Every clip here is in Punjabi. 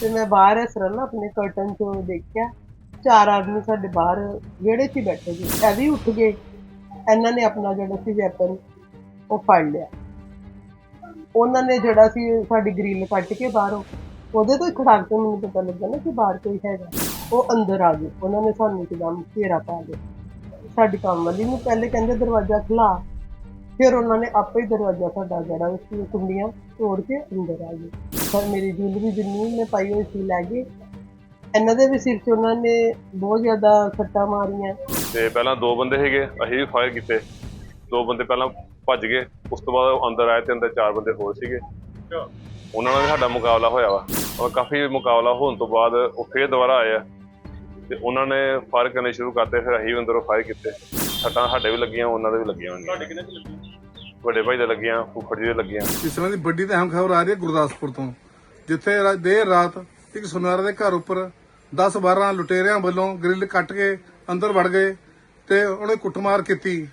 ਤੇ ਮੈਂ ਬਾਹਰ ਇਸ ਤਰ੍ਹਾਂ ਨਾ ਆਪਣੇ ਕਰਟਨ ਚੋਂ ਦੇਖਿਆ। ਚਾਰ ਆਦਮੀ ਸਾਡੇ ਬਾਹਰ ਵਿਹੜੇ 'ਚ ਹੀ ਬੈਠੇ ਸੀ। ਇਹ ਵੀ ਉੱਠ ਗਏ। ਇਹਨਾਂ ਨੇ ਆਪਣਾ ਜਿਹੜਾ ਸੀ ਵੈਪਨ ਉਹ ਫੜ ਲਿਆ। ਉਹਨਾਂ ਨੇ ਜਿਹੜਾ ਸੀ ਸਾਡੀ ਗ੍ਰਿਲ ਕੱਟ ਕੇ ਬਾਹਰੋਂ, ਉਹਦੇ ਤੋਂ ਹੀ ਖੜਾਕ ਤੋਂ ਮੈਨੂੰ ਪਤਾ ਲੱਗਾ ਨਾ ਕਿ ਬਾਹਰ ਕੋਈ ਹੈਗਾ। ਉਹ ਅੰਦਰ ਆ ਗਏ। ਉਹਨਾਂ ਨੇ ਸਾਨੂੰ ਇੱਕਦਮ ਘੇਰਾ ਪਾ ਲਿਆ ਸਾਡੀ ਕੰਮ ਵਾਲੀ ਨੂੰ ਪਹਿਲੇ ਕਹਿੰਦੇ ਦਰਵਾਜ਼ਾ ਖੁਲਾ ਫਿਰ ਉਹਨਾਂ ਨੇ ਆਪੇ ਹੀ ਦਰਵਾਜ਼ਾ ਸਾਡਾ ਜਿਹੜਾ ਉਸ ਕੁੰਡੀਆਂ ਤੋੜ ਕੇ ਅੰਦਰ ਆ ਗਏ ਪਰ ਮੇਰੀ ਜੁਐਲਰੀ ਜਿੰਨੀ ਮੈਂ ਪਾਈ ਹੋਈ ਸੀ ਲੈ ਗਏ ਇਹਨਾਂ ਦੇ ਵੀ ਸਿਰ 'ਚ ਉਹਨਾਂ ਨੇ ਬਹੁਤ ਜ਼ਿਆਦਾ ਸੱਟਾਂ ਮਾਰੀਆਂ। ਤੇ ਪਹਿਲਾਂ ਦੋ ਬੰਦੇ ਸੀਗੇ, ਅਸੀਂ ਵੀ ਫਾਇਰ ਕੀਤੇ। ਦੋ ਬੰਦੇ ਪਹਿਲਾਂ ਭੱਜ ਗਏ, ਉਸ ਤੋਂ ਬਾਅਦ ਉਹ ਅੰਦਰ ਆਏ ਤੇ ਅੰਦਰ ਚਾਰ ਬੰਦੇ ਹੋਰ ਸੀਗੇ। ਉਹਨਾਂ ਨਾਲ ਵੀ ਸਾਡਾ ਮੁਕਾਬਲਾ ਹੋਇਆ ਵਾ। ਔਰ ਕਾਫੀ ਮੁਕਾਬਲਾ ਹੋਣ ਤੋਂ ਬਾਅਦ ਉਹ ਫੇਰ ਦੁਬਾਰਾ ਆਏ ਆ। ਤੇ ਉਹਨਾਂ ਨੇ ਫਾਇਰ ਕਰਨੇ ਸ਼ੁਰੂ ਕਰਤੇ, ਫਿਰ ਅਸੀਂ ਵੀ ਅੰਦਰੋਂ ਫਾਇਰ ਕੀਤੇ। ਸੱਟਾਂ ਸਾਡੇ ਵੀ ਲੱਗੀਆਂ, ਉਹਨਾਂ ਦੇ ਵੀ ਲੱਗੀਆਂ ਹੋਣਗੀਆਂ। ਤੁਹਾਡੇ ਕਿੰਨੇ ਚ ਵੱਡੇ ਭਾਈ ਦੇ ਲੱਗੀਆਂ, ਫੁੱਫੜ ਜੀ ਦੇ ਲੱਗੀਆਂ। ਇਸ ਤਰ੍ਹਾਂ ਦੀ ਵੱਡੀ ਤੇ ਅਹਿਮ ਖਬਰ ਆ ਰਹੀ ਹੈ ਗੁਰਦਾਸਪੁਰ ਤੋਂ। ਜਿੱਥੇ ਰਾ- ਦੇਰ ਰਾਤ ਇੱਕ ਸੁਨਾਰ ਦੇ ਘਰ ਉੱਪਰ 10-12 ਲੁਟੇਰਿਆਂ ਵੱਲੋਂ ਗ੍ਰਿਲ ਕੱਟ ਕੇ ਅੰਦਰ ਵੜ ਗਏ ਤੇ ਉਹਨੇ ਕੁੱਟਮਾਰ ਕੀਤੀ।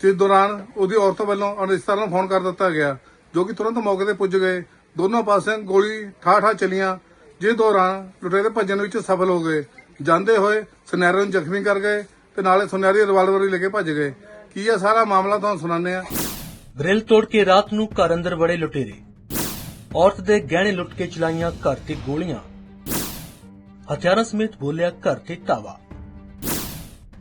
ਜਿਸ ਦੌਰਾਨ ਉਹਦੀ ਔਰਤ ਵੱਲੋਂ ਉਹਨੇ ਨੂੰ ਫੋਨ ਕਰ ਦਿੱਤਾ ਗਿਆ, ਜੋ ਕਿ ਤੁਰੰਤ ਮੌਕੇ ਤੇ ਪੁੱਜ ਗਏ। ਦੋਨੋਂ ਪਾਸੇ ਗੋਲੀ ਠਾਠਾ ਚਲੀਆਂ, ਜਿਸ ਦੌਰਾਨ ਲੁਟੇਰੇ ਭੱਜਣ ਵਿੱਚ ਸਫਲ ਹੋ ਗਏ। ਜਾਂਦੇ ਹੋਏ ਸੁਨਹਿਰੇ ਨੂੰ ਜ਼ਖਮੀ ਕਰ ਗਏ ਤੇ ਨਾਲੇ ਸੁਨਹਿਰੀ ਰਿਵਾਲਵਰ ਵੀ ਲੈ ਕੇ ਭੱਜ ਗਏ। ਕੀ ਇਹ ਸਾਰਾ ਮਾਮਲਾ ਤੁਹਾਨੂੰ ਸੁਣਾਉਂਦੇ ਆ ਗ੍ਰਿਲ ਤੋੜ ਕੇ ਰਾਤ ਨੂੰ ਘਰ ਅੰਦਰ ਵੜੇ ਲੁਟੇਰੇ। ਔਰਤ ਦੇ ਗਹਿਣੇ ਲੁੱਟ ਕੇ ਚਲਾਈਆਂ ਘਰ ਤੇ ਗੋਲੀਆਂ। ਹਥਿਆਰਾਂ ਸਮੇਤ ਬੋਲਿਆ ਘਰ ਤੇ ਧਾਵਾ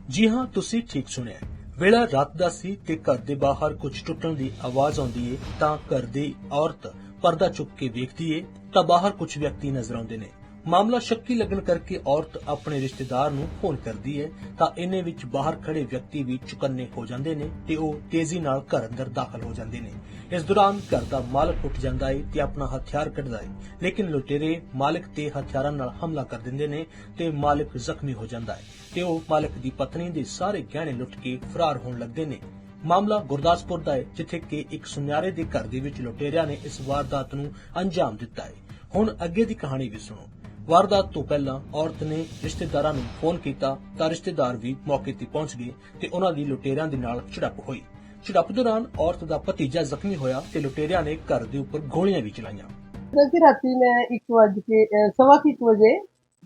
ਜੀ ਹਾਂ, ਤੁਸੀਂ ਠੀਕ ਸੁਣਿਆ। ਵੇਲਾ ਰਾਤ ਦਾ ਸੀ ਤੇ ਘਰ ਦੇ ਬਾਹਰ ਕੁਝ ਟੁੱਟਣ ਦੀ ਆਵਾਜ਼ ਆਉਂਦੀ ਏ, ਤਾਂ ਘਰ ਦੀ ਔਰਤ ਪਰਦਾ ਚੁੱਕ ਕੇ ਵੇਖਦੀ ਏ, ਤਾਂ ਬਾਹਰ ਕੁਝ ਵਿਅਕਤੀ ਨਜ਼ਰ ਆਉਂਦੇ ਨੇ। ਮਾਮਲਾ ਸ਼ੱਕੀ ਲੱਗਣ ਕਰਕੇ ਔਰਤ ਆਪਣੇ ਰਿਸ਼ਤੇਦਾਰ ਨੂੰ ਫੋਨ ਕਰਦੀ ਹੈ ਤਾਂ ਇਨੇ ਵਿੱਚ ਬਾਹਰ ਖੜੇ ਵਿਅਕਤੀ ਵੀ ਚੁਕੰਨੇ ਹੋ ਜਾਂਦੇ ਨੇ ਤੇ ਉਹ ਤੇਜ਼ੀ ਨਾਲ ਘਰ ਅੰਦਰ ਦਾਖਲ ਹੋ ਜਾਂਦੇ ਨੇ। ਇਸ ਦੌਰਾਨ ਘਰ ਦਾ ਮਾਲਕ ਉੱਠ ਜਾਂਦਾ ਹੈ ਤੇ ਆਪਣਾ ਹਥਿਆਰ ਕੱਢਦਾ ਹੈ ਲੇਕਿਨ ਲੁਟੇਰੇ ਮਾਲਕ ਤੇ ਹਥਿਆਰਾਂ ਨਾਲ ਹਮਲਾ ਕਰ ਦਿੰਦੇ ਨੇ ਤੇ ਮਾਲਕ ਜ਼ਖਮੀ ਹੋ ਜਾਂਦਾ ਹੈ ਤੇ ਉਹ ਮਾਲਕ ਦੀ ਪਤਨੀ ਦੇ ਸਾਰੇ ਗਹਿਣੇ ਲੁੱਟ ਕੇ ਫਰਾਰ ਹੋਣ ਲੱਗਦੇ ਨੇ। ਮਾਮਲਾ ਗੁਰਦਾਸਪੁਰ ਦਾ ਹੈ ਜਿੱਥੇ ਕਿ ਇੱਕ ਸੁਨਿਆਰੇ ਦੇ ਘਰ ਦੇ ਵਿੱਚ ਲੁਟੇਰਿਆਂ ਨੇ ਇਸ ਵਾਰਦਾਤ ਨੂੰ ਅੰਜਾਮ ਦਿੱਤਾ ਹੈ ਹੁਣ ਅੱਗੇ ਦੀ ਕਹਾਣੀ ਵੀ ਸੁਣੋ। ਵਾਰਦਾਤ ਤੋਂ ਪਹਿਲਾਂ ਔਰਤ ਨੇ ਰਿਸ਼ਤੇਦਾਰਾਂ ਨੂੰ ਫੋਨ ਕੀਤਾ ਤਾਂ ਰਿਸ਼ਤੇਦਾਰ ਵੀ ਮੌਕੇ ਤੇ ਪਹੁੰਚ ਗਏ ਤੇ ਉਹਨਾਂ ਦੀ ਲੁਟੇਰਿਆਂ ਦੇ ਨਾਲ ਝੜਪ ਹੋਈ। ਝੜਪ ਦੌਰਾਨ ਔਰਤ ਦਾ ਭਤੀਜਾ ਜ਼ਖਮੀ ਹੋਇਆ ਤੇ ਲੁਟੇਰਿਆਂ ਨੇ ਘਰ ਦੇ ਉੱਪਰ ਗੋਲੀਆਂ ਵੀ ਚਲਾਈਆਂ। ਕਿਉਂਕਿ ਰਾਤੀ ਮੈਂ 1 ਵਜੇ ਕੇ ਸਵਾ ਕੁ ਇੱਕ ਵਜੇ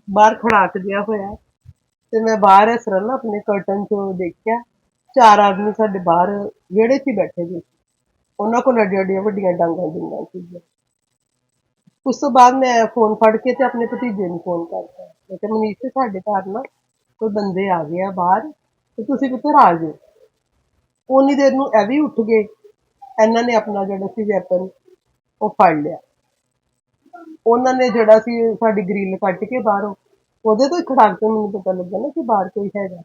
ਬਾਹਰ ਖੜਾਕ ਦਿਆ ਹੋਇਆ। ਤੇ ਮੈਂ ਬਾਹਰ ਇਸ ਤਰ੍ਹਾਂ ਆਪਣੇ ਕਰਟਨ ਚੋਂ ਦੇਖਿਆ, ਚਾਰ ਆਦਮੀ ਸਾਡੇ ਬਾਹਰ ਵਿਹੜੇ 'ਚ ਬੈਠੇ ਸੀ। ਉਹਨਾਂ ਕੋਲ ਅੱਡੀਆਂ ਵੱਡੀਆਂ ਡਾਂਗਾਂ ਦਿੰਦਾ ਸੀ ਉਸ ਤੋਂ ਬਾਅਦ ਮੈਂ ਫੋਨ ਫੜ ਕੇ ਤੇ ਆਪਣੇ ਭਤੀਜੇ ਨੂੰ ਫੋਨ ਕਰਤਾ। ਮੈਂ ਕਿਹਾ, ਮਨੀਸ਼ ਤੇ ਸਾਡੇ ਘਰ ਨਾ ਕੋਈ ਬੰਦੇ ਆ ਗਏ ਆ ਬਾਹਰ ਤੇ ਤੁਸੀਂ ਪੁੱਤਰ ਆ ਜਾਓ ਉਨੀ ਦੇਰ ਨੂੰ ਇਹ ਵੀ ਉੱਠ ਗਏ। ਇਹਨਾਂ ਨੇ ਆਪਣਾ ਜਿਹੜਾ ਸੀ ਵੈਪਨ ਉਹ ਫੜ ਲਿਆ। ਉਹਨਾਂ ਨੇ ਜਿਹੜਾ ਸੀ ਸਾਡੀ ਗ੍ਰਿਲ ਕੱਟ ਕੇ ਬਾਹਰੋਂ, ਉਹਦੇ ਤੋਂ ਹੀ ਖੜਾਕ ਤੋਂ ਮੈਨੂੰ ਪਤਾ ਲੱਗਾ ਨਾ ਕਿ ਬਾਹਰ ਕੋਈ ਹੈਗਾ।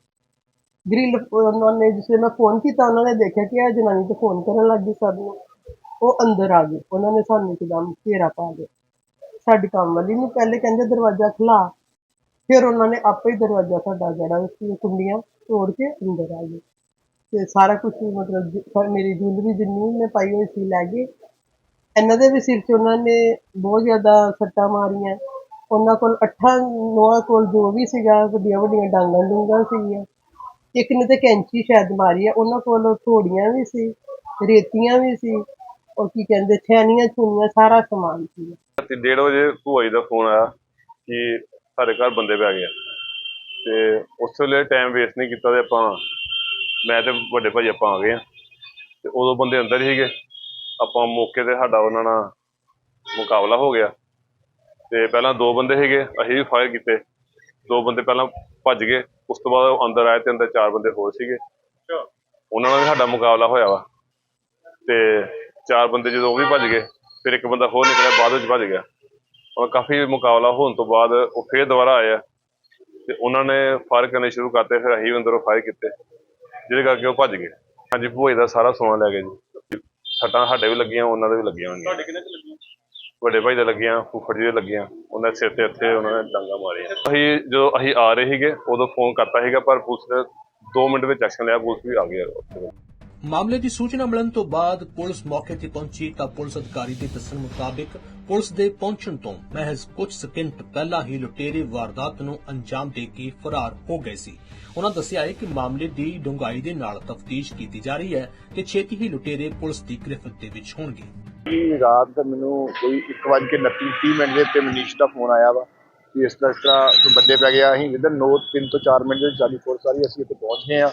ਗ੍ਰਿਲ ਉਹਨਾਂ ਨੇ ਜਿਸ ਮੈਂ ਫੋਨ ਕੀਤਾ, ਉਹਨਾਂ ਨੇ ਦੇਖਿਆ ਕਿ ਇਹ ਜਨਾਨੀ ਤੇ ਫੋਨ ਕਰਨ ਲੱਗ ਗਈ ਸਭ ਨੂੰ। ਉਹ ਅੰਦਰ ਆ ਗਏ। ਉਹਨਾਂ ਨੇ ਸਾਨੂੰ ਇੱਕਦਮ ਘੇਰਾ ਪਾ ਲਿਆ। ਸਾਡੀ ਕੰਮ ਵਾਲੀ ਨੂੰ ਪਹਿਲੇ ਕਹਿੰਦੇ ਦਰਵਾਜ਼ਾ ਖੁਲਾ ਫਿਰ ਉਹਨਾਂ ਨੇ ਆਪੇ ਹੀ ਦਰਵਾਜ਼ਾ ਸਾਡਾ ਜਿਹੜਾ ਸੀ ਕੁੰਡੀਆਂ ਤੋੜ ਕੇ ਅੰਦਰ ਆ ਗਏ। ਤੇ ਸਾਰਾ ਕੁਝ ਮਤਲਬ ਮੇਰੀ ਜੁਐਲਰੀ ਜਿੰਨੀ ਮੈਂ ਪਾਈ ਹੋਈ ਸੀ ਲੈ ਗਏ। ਇਹਨਾਂ ਦੇ ਵੀ ਸਿਰ 'ਚ ਉਹਨਾਂ ਨੇ ਬਹੁਤ ਜ਼ਿਆਦਾ ਸੱਟਾਂ ਮਾਰੀਆਂ। ਉਹਨਾਂ ਕੋਲ ਅੱਠਾਂ ਨੌਆਂ ਕੋਲ ਜੋ ਵੀ ਸੀਗਾ, ਵੱਡੀਆਂ ਵੱਡੀਆਂ ਡਾਂਗਾਂ ਡੂੰਗਾਂ ਸੀਗੀਆਂ। ਇੱਕ ਨੇ ਤੇ ਕੈਂਚੀ ਸ਼ਾਇਦ ਮਾਰੀ ਆ, ਉਹਨਾਂ ਕੋਲ ਥੋੜੀਆਂ ਵੀ ਸੀ, ਰੇਤੀਆਂ ਵੀ ਸੀ, ਉਹ ਕੀ ਕਹਿੰਦੇ ਛੈਨੀਆਂ ਛੂਨੀਆਂ ਸਾਰਾ ਸਮਾਨ ਸੀ ਰਾਤੀ 1:30 ਵਜੇ ਭੂਆ ਜੀ ਦਾ ਫੋਨ ਆਇਆ ਕਿ ਸਾਡੇ ਘਰ ਬੰਦੇ ਪੈ ਗਏ ਆ। ਤੇ ਉਸ ਵੇਲੇ ਟਾਈਮ ਵੇਸਟ ਨਹੀਂ ਕੀਤਾ ਤੇ ਆਪਾਂ ਮੈਂ ਤੇ ਵੱਡੇ ਭਾਈ ਆਪਾਂ ਆ ਗਏ ਆ। ਤੇ ਉਦੋਂ ਬੰਦੇ ਅੰਦਰ ਹੀ ਸੀਗੇ। ਆਪਾਂ ਮੌਕੇ ਤੇ ਸਾਡਾ ਉਹਨਾਂ ਨਾਲ ਮੁਕਾਬਲਾ ਹੋ ਗਿਆ। ਤੇ ਪਹਿਲਾਂ ਦੋ ਬੰਦੇ ਸੀਗੇ ਅਸੀਂ ਵੀ ਫਾਇਰ ਕੀਤੇ। ਦੋ ਬੰਦੇ ਪਹਿਲਾਂ ਭੱਜ ਗਏ। ਉਸ ਤੋਂ ਬਾਅਦ ਅੰਦਰ ਆਏ ਤੇ ਅੰਦਰ ਚਾਰ ਬੰਦੇ ਹੋਰ ਸੀਗੇ। ਉਹਨਾਂ ਨਾਲ ਵੀ ਸਾਡਾ ਮੁਕਾਬਲਾ ਹੋਇਆ ਵਾ। ਤੇ ਚਾਰ ਬੰਦੇ ਜਦੋਂ ਉਹ ਵੀ ਭੱਜ ਗਏ ਫਿਰ ਇੱਕ ਬੰਦਾ ਹੋਰ ਨਿਕਲਿਆ ਬਾਅਦ ਵਿੱਚ ਭੱਜ ਗਿਆ। ਔਰ ਕਾਫੀ ਮੁਕਾਬਲਾ ਹੋਣ ਤੋਂ ਬਾਅਦ ਉਹ ਫੇਰ ਦੁਬਾਰਾ ਆਏ ਆ ਤੇ ਉਹਨਾਂ ਨੇ ਫਾਇਰ ਕਰਨੇ ਸ਼ੁਰੂ ਕਰਤੇ ਫਿਰ ਅਸੀਂ ਅੰਦਰੋਂ ਫਾਇਰ ਕੀਤੇ ਜਿਹਦੇ ਕਰਕੇ ਉਹ ਭੱਜ ਗਏ। ਹਾਂਜੀ ਭੂਏ ਦਾ ਸਾਰਾ ਸਮਾਨ ਲੈ ਗਏ ਜੀ। ਸੱਟਾਂ ਸਾਡੇ ਵੀ ਲੱਗੀਆਂ ਉਹਨਾਂ ਦੇ ਵੀ ਲੱਗੀਆਂ ਹੋਣਗੀਆਂ। ਤੁਹਾਡੇ ਕਿੰਨੇ ਚ ਲੱਗੀ? ਵੱਡੇ ਭਾਈ ਦੇ ਲੱਗੀਆਂ ਫੁੱਫੜ ਜੀ ਦੇ ਲੱਗੀਆਂ ਉਹਨਾਂ ਦੇ ਸਿਰ ਤੇ ਇੱਥੇ ਉਹਨਾਂ ਨੇ ਡਾਂਗਾ ਮਾਰੀਆਂ। ਅਸੀਂ ਜਦੋਂ ਅਸੀਂ ਆ ਰਹੇ ਸੀਗੇ ਉਦੋਂ ਫੋਨ ਕਰਤਾ ਸੀਗਾ ਪਰ ਪੁਲਿਸ ਨੇ 2 ਮਿੰਟ ਵਿੱਚ ਐਕਸ਼ਨ ਲਿਆ ਪੁਲਿਸ ਵੀ ਆ ਗਈ। ਉੱਥੇ ਮਾਮਲੇ ਦੀ ਸੂਚਨਾ ਮਿਲਣ ਤੋਂ ਬਾਅਦ ਪੁਲਿਸ ਮੌਕੇ ਤੇ ਪਹੁੰਚੀ ਤਾਂ ਪੁਲਿਸ ਅਧਿਕਾਰੀ ਦੇ ਦੱਸਣ ਮੁਤਾਬਿਕ ਪੁਲਿਸ ਦੇ ਪਹੁੰਚਣ ਤੋਂ ਮਹਿਜ਼ ਕੁਝ ਸਕਿੰਟ ਪਹਿਲਾਂ ਹੀ ਲੁਟੇਰੇ ਵਾਰਦਾਤ ਨੂੰ ਅੰਜਾਮ ਦੇ ਕੇ ਫਰਾਰ ਹੋ ਗਏ ਸੀ। ਉਹਨਾਂ ਦੱਸਿਆ ਹੈ ਕਿ ਮਾਮਲੇ ਦੀ ਡੂੰਘਾਈ ਦੇ ਨਾਲ ਤਫਤੀਸ਼ ਕੀਤੀ ਜਾ ਰਹੀ ਹੈ ਤੇ ਛੇਤੀ ਹੀ ਲੁਟੇਰੇ ਪੁਲਿਸ ਦੀ ਗ੍ਰਿਫਤ ਦੇ ਵਿੱਚ ਹੋਣਗੇ। ਕਿ ਰਾਤ ਮੈਨੂੰ ਕੋਈ 1:29 ਮਿੰਟ ਦੇ ਉੱਤੇ ਮਨੀਸ਼ ਦਾ ਫੋਨ ਆਇਆ ਵਾ ਕਿ ਇਸ ਤਰ੍ਹਾਂ ਇਸ ਤਰ੍ਹਾਂ ਬੰਦੇ ਪੈ ਗਿਆ। ਅਸੀਂ ਜਿੱਦਾਂ 9 3 ਤੋਂ 4 ਮਿੰਟ ਦੇ ਵਿੱਚ ਸਾਡੀ ਫੋਰਸ ਸਾਰੀ ਅਸੀਂ ਇੱਥੇ ਪਹੁੰਚ ਗਏ ਆ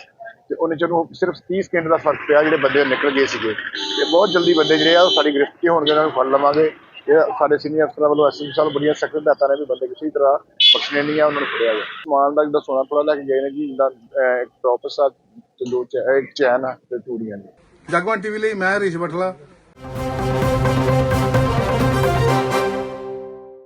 ਤੇ ਉਹਨੇ ਚਲੋ ਸਿਰਫ 30 ਸਕਿੰਟ ਦਾ ਫ਼ਰਕ ਪਿਆ, ਜਿਹੜੇ ਬੰਦੇ ਨਿਕਲ ਗਏ ਸੀਗੇ, ਤੇ ਬਹੁਤ ਜਲਦੀ ਬੰਦੇ ਜਿਹੜੇ ਆ, ਉਹ ਸਾਡੀ ਗ੍ਰਿਫ਼ਤੀ ਹੋਣਗੇ, ਉਹਨਾਂ ਨੂੰ ਫੜ ਲਵਾਂਗੇ। ਇਹ ਸਾਡੇ ਸੀਨੀਅਰ ਅਫਸਰਾਂ ਵੱਲੋਂ ਐਸਐਮ ਸਾਹਿਬ ਬੜੀਆਂ ਸਖਤ ਹਦਾਇਤਾਂ ਨੇ ਵੀ ਬੰਦੇ ਕਿਸੇ ਤਰ੍ਹਾਂ ਬਖਸ਼ਣੇ ਨਹੀਂ ਆ, ਉਹਨਾਂ ਨੂੰ ਫੜਿਆ ਗਿਆ ਸਮਾਨ ਦਾ ਜਿੱਦਾਂ ਸੋਨਾ ਥੋੜਾ ਲੈ ਕੇ ਗਏ ਨੇ ਜੀ, ਜਿੱਦਾਂ ਇੱਕ ਟੋਪਸ ਆ ਤੇ ਦੋ ਇੱਕ ਚੈਨ ਆ ਤੇ ਚੂੜੀਆਂ ਨੇ। ਜਗਵੰਤ ਟੀਵੀ ਲਈ ਮੈਂ ਹਰੀਸ਼ ਬਠਲਾ